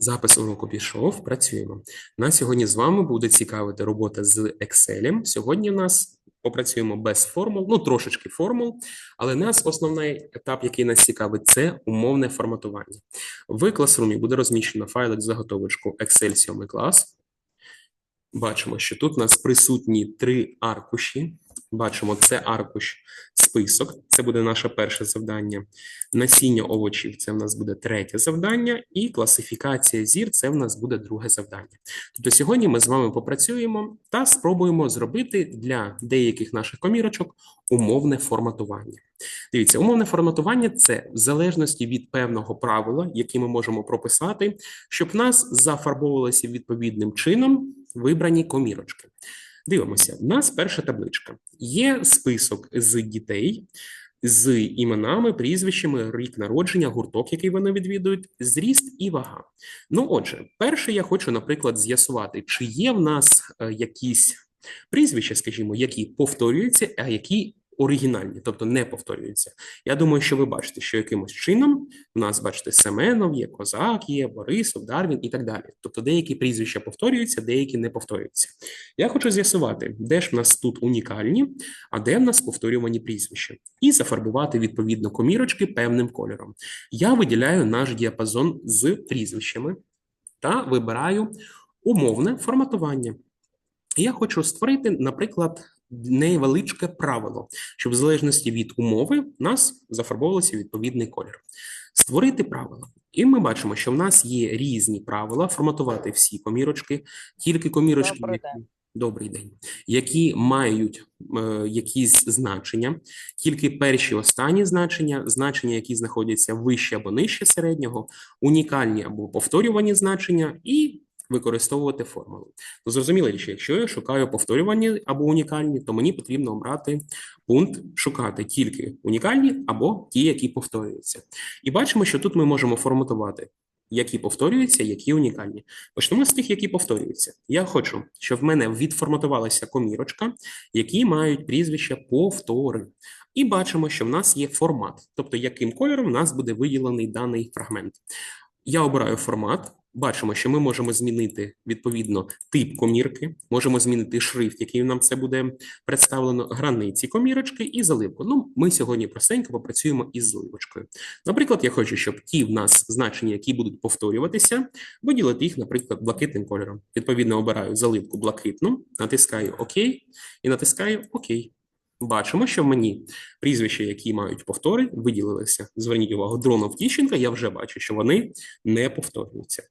Запис уроку пішов, працюємо. На сьогодні з вами буде цікавити робота з Excel. Сьогодні у нас попрацюємо без формул, ну трошечки формул, але нас основний етап, який нас цікавить, це умовне форматування. В класрумі буде розміщено файлик заготовочку Excel 7 клас. Бачимо, що тут у нас присутні три аркуші. Бачимо, це аркуш список. Це буде наше перше завдання. Насіння овочів це в нас буде третє завдання, і класифікація зір це в нас буде друге завдання. Тобто сьогодні ми з вами попрацюємо та спробуємо зробити для деяких наших комірочок умовне форматування. Дивіться, умовне форматування це в залежності від певного правила, яке ми можемо прописати, щоб нас зафарбовувалося відповідним чином вибрані комірочки. Дивимося, у нас перша табличка. Є список з дітей з іменами, прізвищами, рік народження, гурток, який вони відвідують, зріст і вага. Ну, отже, перше, я хочу, наприклад, з'ясувати, чи є в нас е, якісь прізвища, скажімо, які повторюються, а які оригінальні, тобто не повторюються. Я думаю, що ви бачите, що якимось чином у нас, бачите, Семенов є, Козак є, Борисов, Дарвін і так далі. Тобто деякі прізвища повторюються, деякі не повторюються. Я хочу з'ясувати, де ж в нас тут унікальні, а де в нас повторювані прізвища, і зафарбувати відповідно комірочки певним кольором. Я виділяю наш діапазон з прізвищами та вибираю умовне форматування. Я хочу створити, наприклад, невеличке правило, щоб в залежності від умови в нас зафарбовувався відповідний колір. Створити правила. І ми бачимо, що в нас є різні правила форматувати всі комірочки, тільки комірочки, Добрий які, добрий день, які мають е, якісь значення, тільки перші останні значення, значення, які знаходяться вище або нижче середнього, унікальні або повторювані значення, і використовувати формулу. Ну, зрозуміло, що якщо я шукаю повторювані або унікальні, то мені потрібно обрати пункт шукати тільки унікальні або ті, які повторюються. І бачимо, що тут ми можемо форматувати. Які повторюються, які унікальні. Почнемо з тих, які повторюються. Я хочу, щоб в мене відформатувалася комірочка, які мають прізвище повтори. І бачимо, що в нас є формат, тобто яким кольором в нас буде виділений даний фрагмент. Я обираю формат. Бачимо, що ми можемо змінити відповідно тип комірки, можемо змінити шрифт, який нам це буде представлено, границі комірочки і заливку. Ну, ми сьогодні простенько попрацюємо із заливочкою. Наприклад, я хочу, щоб ті в нас значення, які будуть повторюватися, виділити їх, наприклад, блакитним кольором. Відповідно, обираю заливку блакитну, натискаю ОК і натискаю ОК. Бачимо, що мені прізвища, які мають повтори, виділилися. Зверніть увагу, Дронов Тіщенка, я вже бачу, що вони не повторюються.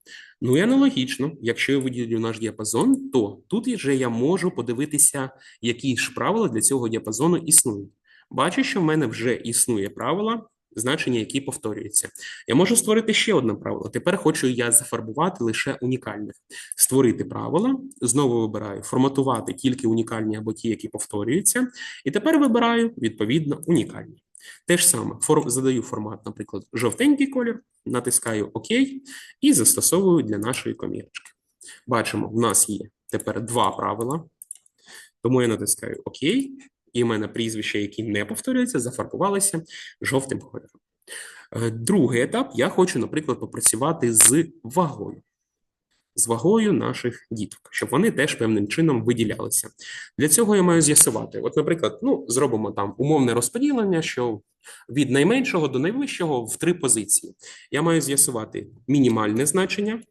Ну і аналогічно, якщо я виділю наш діапазон, то тут вже я можу подивитися, які ж правила для цього діапазону існують. Бачу, що в мене вже існує правила, значення, які повторюються. Я можу створити ще одне правило. Тепер хочу я зафарбувати лише унікальних. Створити правила, знову вибираю форматувати тільки унікальні або ті, які повторюються. І тепер вибираю відповідно унікальні. Те ж саме форм, задаю формат, наприклад, жовтенький колір, натискаю ОК і застосовую для нашої комірочки. Бачимо, в нас є тепер два правила, тому я натискаю ОК, і мене прізвища, які не повторюються, зафарбувалися жовтим кольором. Е, Другий етап я хочу, наприклад, попрацювати з вагою. З вагою наших діток, щоб вони теж певним чином виділялися. Для цього я маю з'ясувати. От, наприклад, ну, зробимо там умовне розподілення, що від найменшого до найвищого в три позиції. Я маю з'ясувати мінімальне значення,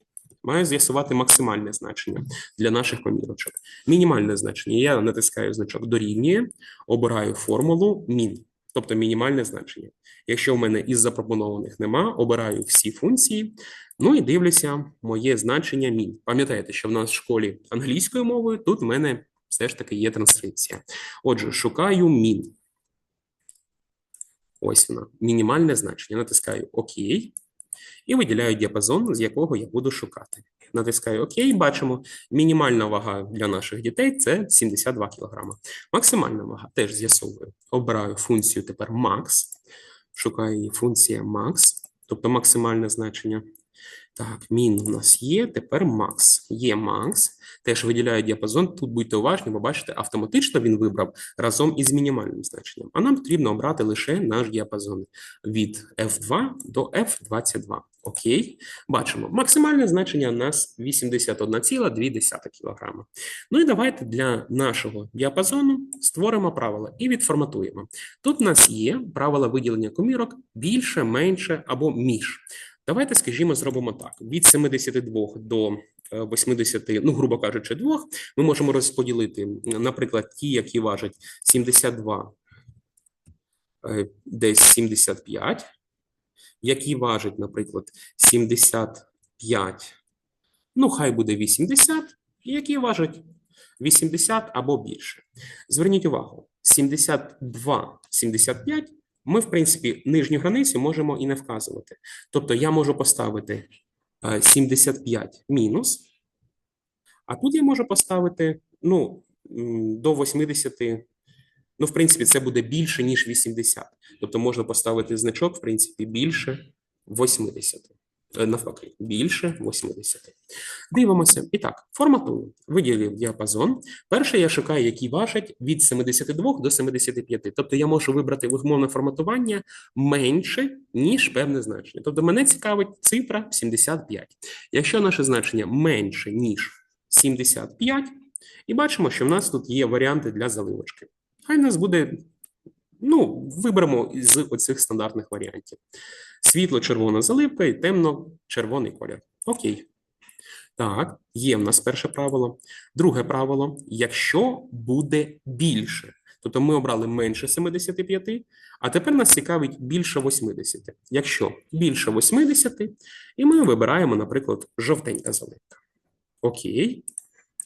маю з'ясувати максимальне значення для наших комірочок. Мінімальне значення я натискаю значок дорівнює, обираю формулу мін, тобто мінімальне значення. Якщо в мене із запропонованих нема, обираю всі функції. Ну і дивлюся моє значення мін. Пам'ятаєте, що в нас в школі англійською мовою тут в мене все ж таки є транскрипція. Отже, шукаю мін. Ось вона, мінімальне значення. Натискаю ОК і виділяю діапазон, з якого я буду шукати. Натискаю ОК, бачимо, мінімальна вага для наших дітей це 72 кг. Максимальна вага теж з'ясовую. Обираю функцію тепер max, шукаю її функція max, тобто максимальне значення. Так, мін у нас є, тепер макс. Є макс, теж виділяє діапазон. Тут будьте уважні, бо бачите, автоматично він вибрав разом із мінімальним значенням. А нам потрібно обрати лише наш діапазон від F2 до F22. Окей, бачимо. Максимальне значення у нас 81,2 кг. Ну і давайте для нашого діапазону створимо правила і відформатуємо. Тут у нас є правила виділення комірок більше, менше або між. Давайте, скажімо, зробимо так: від 72 до е, 80, ну, грубо кажучи, 2, ми можемо розподілити, наприклад, ті, які важать 72, е, десь 75, які важать, наприклад, 75, ну, хай буде 80, і які важать 80 або більше. Зверніть увагу, 72, 75 ми, в принципі, нижню границю можемо і не вказувати. Тобто я можу поставити е, 75 мінус, а тут я можу поставити ну, до 80. Ну, в принципі, це буде більше, ніж 80. Тобто можна поставити значок, в принципі, більше 80. Е, Навпаки, більше 80. Дивимося. І так, форматую. Виділив діапазон. Перше я шукаю, які важать від 72 до 75. Тобто я можу вибрати вимовне форматування менше, ніж певне значення. Тобто мене цікавить цифра 75. Якщо наше значення менше, ніж 75, і бачимо, що в нас тут є варіанти для заливочки. Хай в нас буде, ну, виберемо з оцих стандартних варіантів. Світло-червона заливка і темно-червоний колір. Окей. Так, є в нас перше правило. Друге правило: якщо буде більше, тобто ми обрали менше 75, а тепер нас цікавить більше 80. Якщо більше 80, і ми вибираємо, наприклад, жовтенька заливка. Окей.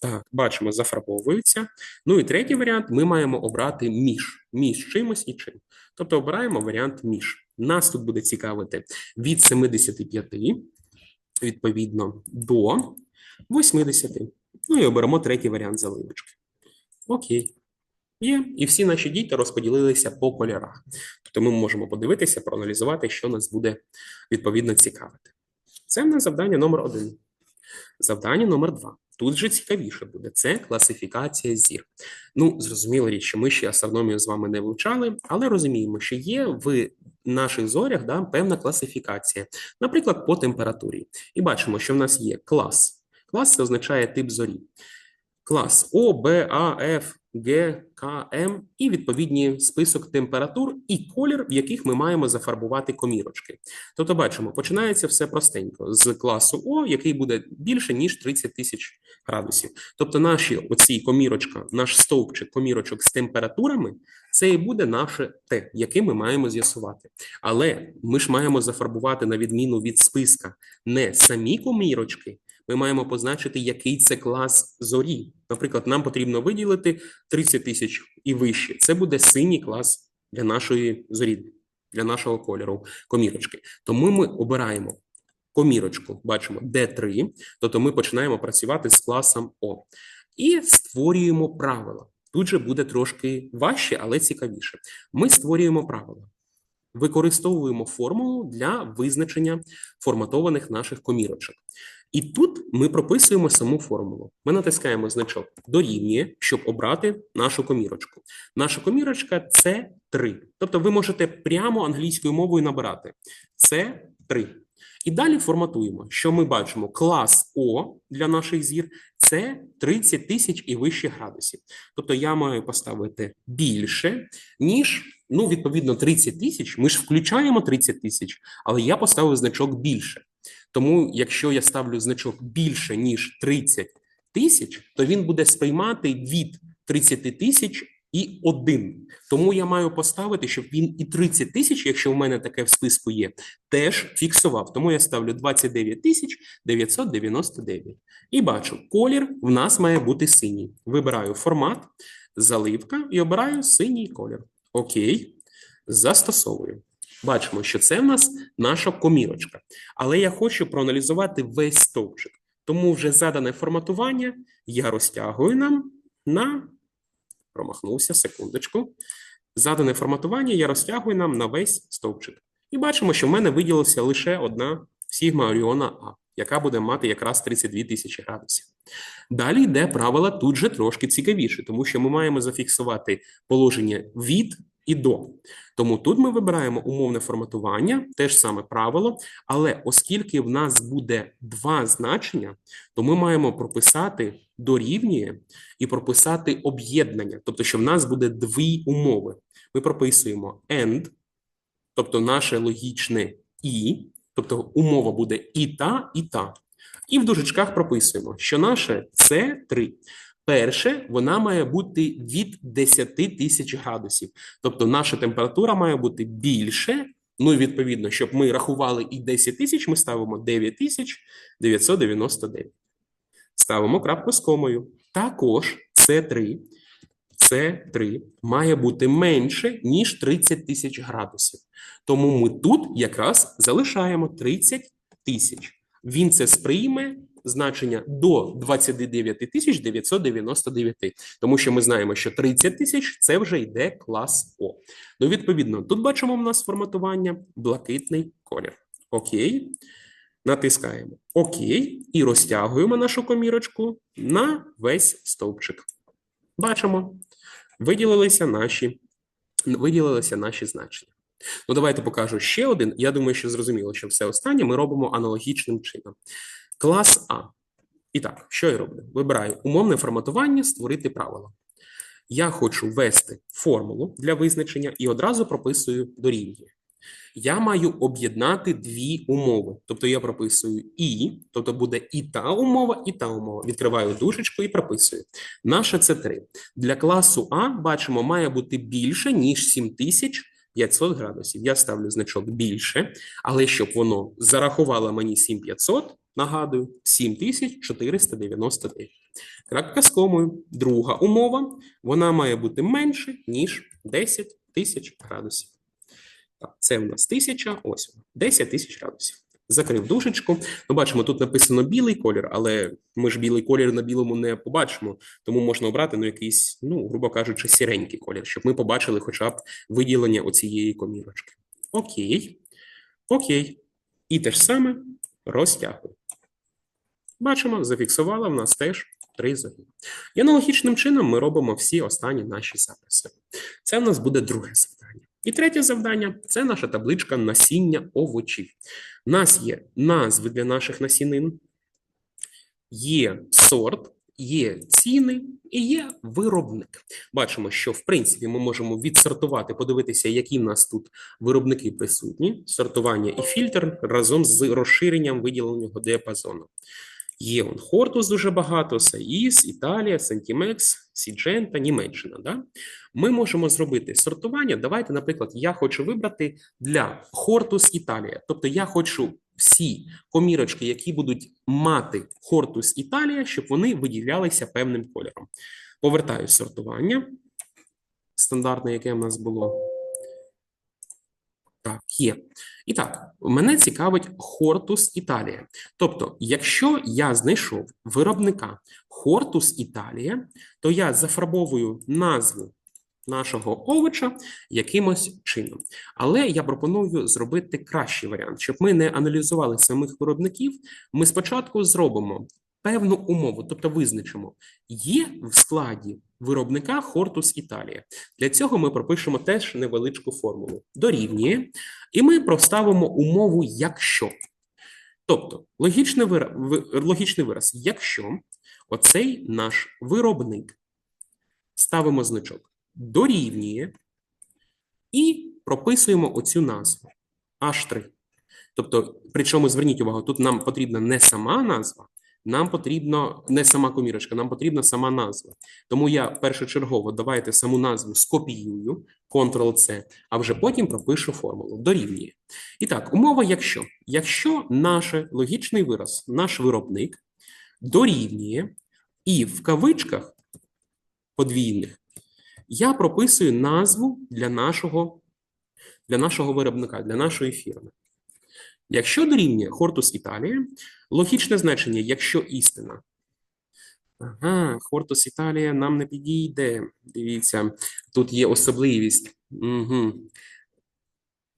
Так, бачимо, зафарбовується. Ну і третій варіант: ми маємо обрати між, між чимось і чим. Тобто обираємо варіант між. Нас тут буде цікавити від 75, відповідно, до 80. Ну і оберемо третій варіант заливочки. Окей. Є, і всі наші діти розподілилися по кольорах. Тобто ми можемо подивитися, проаналізувати, що нас буде відповідно цікавити. Це в нас завдання номер один. Завдання номер два. Тут же цікавіше буде це класифікація зір. Ну, зрозуміло річ, що ми ще астрономію з вами не вивчали, але розуміємо, що є в наших зорях да, певна класифікація, наприклад, по температурі. І бачимо, що в нас є клас. Клас це означає тип зорі. Клас О, Б, А, Ф, Г, К, і відповідні список температур і колір, в яких ми маємо зафарбувати комірочки. Тобто, бачимо, починається все простенько з класу О, який буде більше ніж 30 тисяч градусів. Тобто, наші оці комірочка, наш стовпчик комірочок з температурами, це і буде наше Т, яке ми маємо з'ясувати. Але ми ж маємо зафарбувати на відміну від списка не самі комірочки. Ми маємо позначити, який це клас зорі. Наприклад, нам потрібно виділити 30 тисяч і вище. Це буде синій клас для нашої зорі, для нашого кольору комірочки. Тому ми обираємо комірочку, бачимо D3, тобто ми починаємо працювати з класом О. І створюємо правила. Тут же буде трошки важче, але цікавіше. Ми створюємо правила. Використовуємо формулу для визначення форматованих наших комірочок. І тут ми прописуємо саму формулу. Ми натискаємо значок дорівнює, щоб обрати нашу комірочку. Наша комірочка це 3. Тобто ви можете прямо англійською мовою набирати. Це 3. І далі форматуємо, що ми бачимо клас О для наших зір це 30 тисяч і вище градусів. Тобто я маю поставити більше, ніж, ну, відповідно, 30 тисяч. Ми ж включаємо 30 тисяч, але я поставив значок більше. Тому, якщо я ставлю значок більше, ніж 30 тисяч, то він буде сприймати від 30 тисяч і один. Тому я маю поставити, щоб він і 30 тисяч, якщо в мене таке в списку є, теж фіксував. Тому я ставлю 29 тисяч 999. І бачу, колір в нас має бути синій. Вибираю формат, заливка і обираю синій колір. Окей, застосовую. Бачимо, що це в нас наша комірочка. Але я хочу проаналізувати весь стовпчик. Тому вже задане форматування я розтягую нам на. Промахнувся, секундочку. Задане форматування я розтягую нам на весь стовпчик. І бачимо, що в мене виділилася лише одна Сігма Оріона А, яка буде мати якраз 32 тисячі градусів. Далі йде правило тут же трошки цікавіше, тому що ми маємо зафіксувати положення від і до. Тому тут ми вибираємо умовне форматування, те ж саме правило, але оскільки в нас буде два значення, то ми маємо прописати дорівнює і прописати об'єднання, тобто, що в нас буде дві умови. Ми прописуємо AND, тобто наше логічне і, тобто умова буде і та, і та. І в дужечках прописуємо, що наше це 3. Перше, вона має бути від 10 тисяч градусів. Тобто наша температура має бути більше. Ну, і відповідно, щоб ми рахували і 10 тисяч, ми ставимо 9 тисяч 999. Ставимо крапку з комою. Також С3, С3 має бути менше, ніж 30 тисяч градусів. Тому ми тут якраз залишаємо 30 тисяч. Він це сприйме значення до 29 999, тому що ми знаємо, що 30 тисяч це вже йде клас О. Ну, відповідно, тут бачимо в нас форматування блакитний колір. Окей. Натискаємо ОК і розтягуємо нашу комірочку на весь стовпчик. Бачимо, виділилися наші, виділилися наші значення. Ну, давайте покажу ще один. Я думаю, що зрозуміло, що все останнє ми робимо аналогічним чином. Клас А. І так, що я роблю? Вибираю умовне форматування, створити правила. Я хочу ввести формулу для визначення і одразу прописую дорівнює. Я маю об'єднати дві умови. Тобто я прописую і, тобто буде і та умова, і та умова. Відкриваю дужечку і прописую. Наше це 3. Для класу А, бачимо, має бути більше, ніж 7500 градусів. Я ставлю значок більше, але щоб воно зарахувало мені 7500, нагадую, 7499. Крапка з комою. Друга умова, вона має бути менше, ніж 10 тисяч градусів. Це в нас 1000, ось 10 тисяч градусів. Закрив дужечку. Ми бачимо, тут написано білий колір, але ми ж білий колір на білому не побачимо, тому можна обрати ну, якийсь, ну, грубо кажучи, сіренький колір, щоб ми побачили хоча б виділення оцієї комірочки. Окей. Окей. І те ж саме розтягую. Бачимо, зафіксувала в нас теж три загиби. І аналогічним чином ми робимо всі останні наші записи. Це в нас буде друге завдання. І третє завдання це наша табличка насіння овочів. У нас є назви для наших насінин, є сорт, є ціни і є виробник. Бачимо, що в принципі ми можемо відсортувати, подивитися, які в нас тут виробники присутні, сортування і фільтр разом з розширенням виділеного діапазону. Є он Хортус дуже багато, Саїс, Італія, Сентімекс, Сіджента, Німеччина. Да? Ми можемо зробити сортування. Давайте, наприклад, я хочу вибрати для Хортус Італія. Тобто я хочу всі комірочки, які будуть мати Хортус Італія, щоб вони виділялися певним кольором. Повертаю сортування. Стандартне, яке в нас було. Так, є. І так, мене цікавить Хортус Італія. Тобто, якщо я знайшов виробника Хортус Італія, то я зафарбовую назву нашого овоча якимось чином. Але я пропоную зробити кращий варіант, щоб ми не аналізували самих виробників. Ми спочатку зробимо певну умову, тобто визначимо, є в складі виробника Хортус Італія. Для цього ми пропишемо теж невеличку формулу. Дорівнює, і ми проставимо умову якщо. Тобто, логічний вираз, логічний вираз, якщо оцей наш виробник ставимо значок дорівнює і прописуємо оцю назву H3. Тобто, причому зверніть увагу, тут нам потрібна не сама назва, нам потрібно не сама комірочка, нам потрібна сама назва. Тому я першочергово давайте саму назву скопіюю, Ctrl-C, а вже потім пропишу формулу. Дорівнює. І так, умова, якщо. Якщо наш логічний вираз, наш виробник дорівнює, і в кавичках подвійних я прописую назву для нашого, для нашого виробника, для нашої фірми. Якщо дорівнює Хортус Італія, логічне значення, якщо істина. Ага, Хортус Італія нам не підійде. Дивіться, тут є особливість. Угу.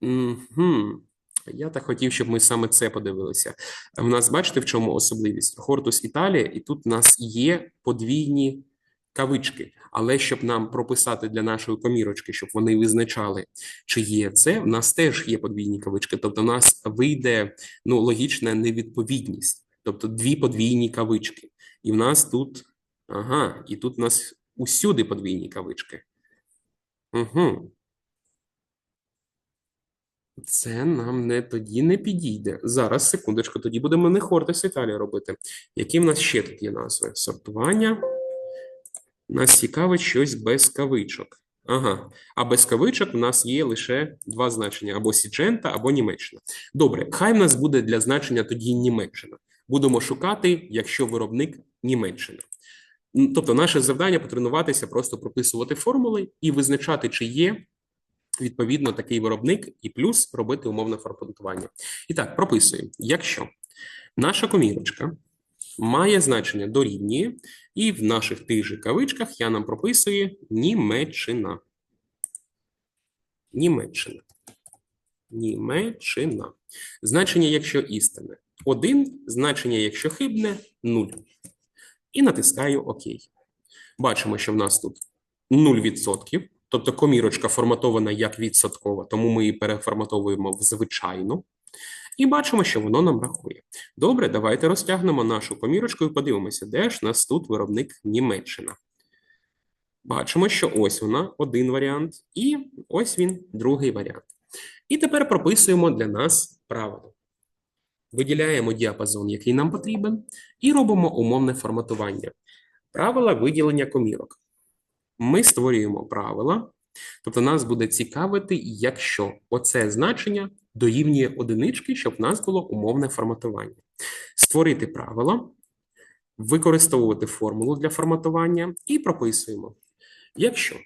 Угу. Я так хотів, щоб ми саме це подивилися. У нас, бачите, в чому особливість? Хортус Італія, і тут у нас є подвійні кавички. Але щоб нам прописати для нашої комірочки, щоб вони визначали, чи є це, в нас теж є подвійні кавички. Тобто, в нас вийде ну, логічна невідповідність, тобто дві подвійні кавички. І в нас тут, ага, і тут у нас усюди подвійні кавички. Угу. Це нам не тоді не підійде. Зараз, секундочку, тоді будемо не Хортис Італія робити. Які в нас ще тут є назви? Сортування. Нас цікавить щось без кавичок. Ага. А без кавичок у нас є лише два значення: або Сіджента, або Німеччина. Добре, хай в нас буде для значення тоді Німеччина. Будемо шукати, якщо виробник Німеччина. Тобто, наше завдання потренуватися, просто прописувати формули і визначати, чи є відповідно такий виробник, і плюс робити умовне форматування. І так, прописуємо. Якщо наша комірочка має значення дорівнює, і в наших тих же кавичках я нам прописую Німеччина. Німеччина. Німеччина. Значення, якщо істинне, 1, значення, якщо хибне, 0. І натискаю ОК. Бачимо, що в нас тут 0%, тобто комірочка форматована як відсоткова, тому ми її переформатовуємо в звичайну. І бачимо, що воно нам рахує. Добре, давайте розтягнемо нашу комірочку і подивимося, де ж нас тут виробник Німеччина. Бачимо, що ось вона, один варіант, і ось він, другий варіант. І тепер прописуємо для нас правило. Виділяємо діапазон, який нам потрібен, і робимо умовне форматування. Правила виділення комірок. Ми створюємо правила, тобто нас буде цікавити, якщо оце значення дорівнює одинички, щоб в нас було умовне форматування. Створити правила, використовувати формулу для форматування і прописуємо. Якщо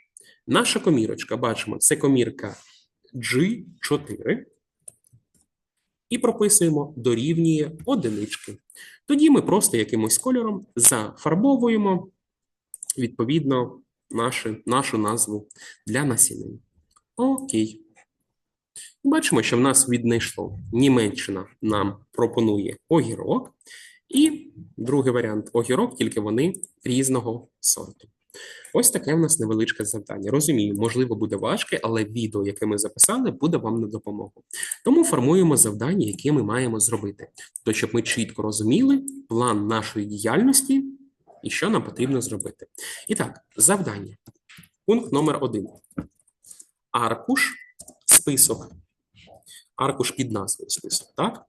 наша комірочка, бачимо, це комірка G4, і прописуємо дорівнює одинички. Тоді ми просто якимось кольором зафарбовуємо відповідно нашу, нашу назву для насіння. Окей. Бачимо, що в нас віднайшло Німеччина нам пропонує огірок, і другий варіант огірок, тільки вони різного сорту. Ось таке в нас невеличке завдання. Розумію, можливо, буде важке, але відео, яке ми записали, буде вам на допомогу. Тому формуємо завдання, які ми маємо зробити, то щоб ми чітко розуміли план нашої діяльності і що нам потрібно зробити. І так, завдання. Пункт номер один. Аркуш, список. Аркуш під назвою список, так?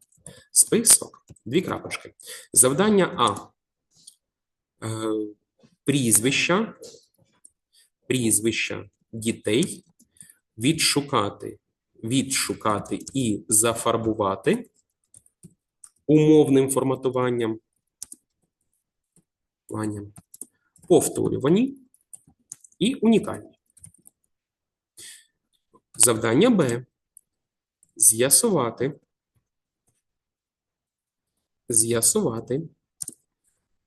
Список. Дві крапочки. Завдання А. Е, прізвища, прізвища дітей відшукати, відшукати і зафарбувати умовним форматуванням, форматуванням, повторювані і унікальні. Завдання Б. З'ясувати, з'ясувати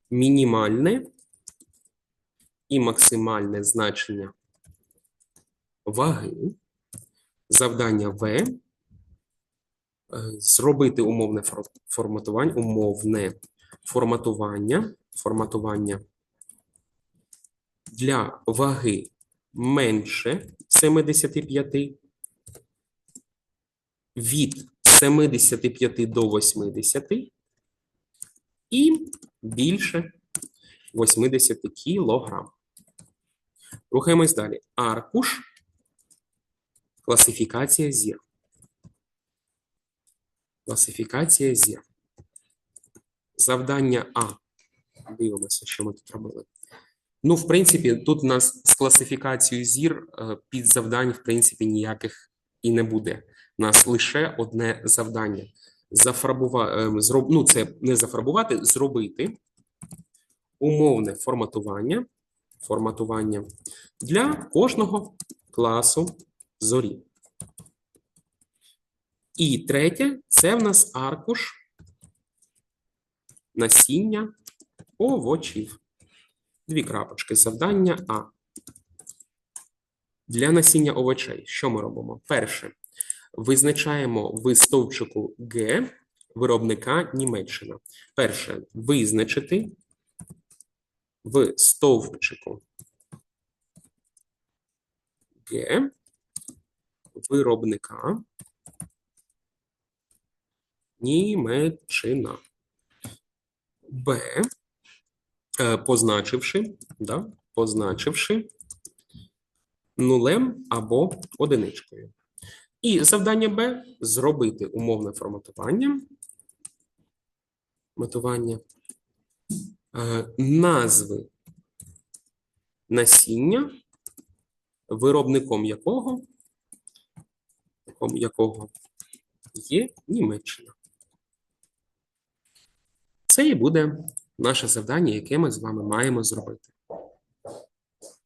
мінімальне і максимальне значення ваги. Завдання В. е, Зробити умовне форматування, умовне форматування, форматування для ваги менше 75, від 75 до 80 і більше 80 кілограм. Рухаємось далі. Аркуш. Класифікація зір. Класифікація зір. Завдання А. Дивимося, що ми тут робили. Ну, в принципі, тут у нас з класифікацією зір е, під завдань, в принципі, ніяких і не буде. Нас лише одне завдання. Зафарбувати, зроб... ну, це не зафарбувати, зробити умовне форматування, форматування для кожного класу зорі. І третє це в нас аркуш насіння овочів. Дві крапочки. Завдання А. Для насіння овочей. Що ми робимо? Перше. Визначаємо в стовпчику Г виробника Німеччина. Перше, визначити в стовпчику Г виробника Німеччина. Б. е, Позначивши, да, позначивши нулем або одиничкою. І завдання Б зробити умовне форматування. Мотивання е, назви насіння, виробником якого, якого є Німеччина. Це і буде наше завдання, яке ми з вами маємо зробити.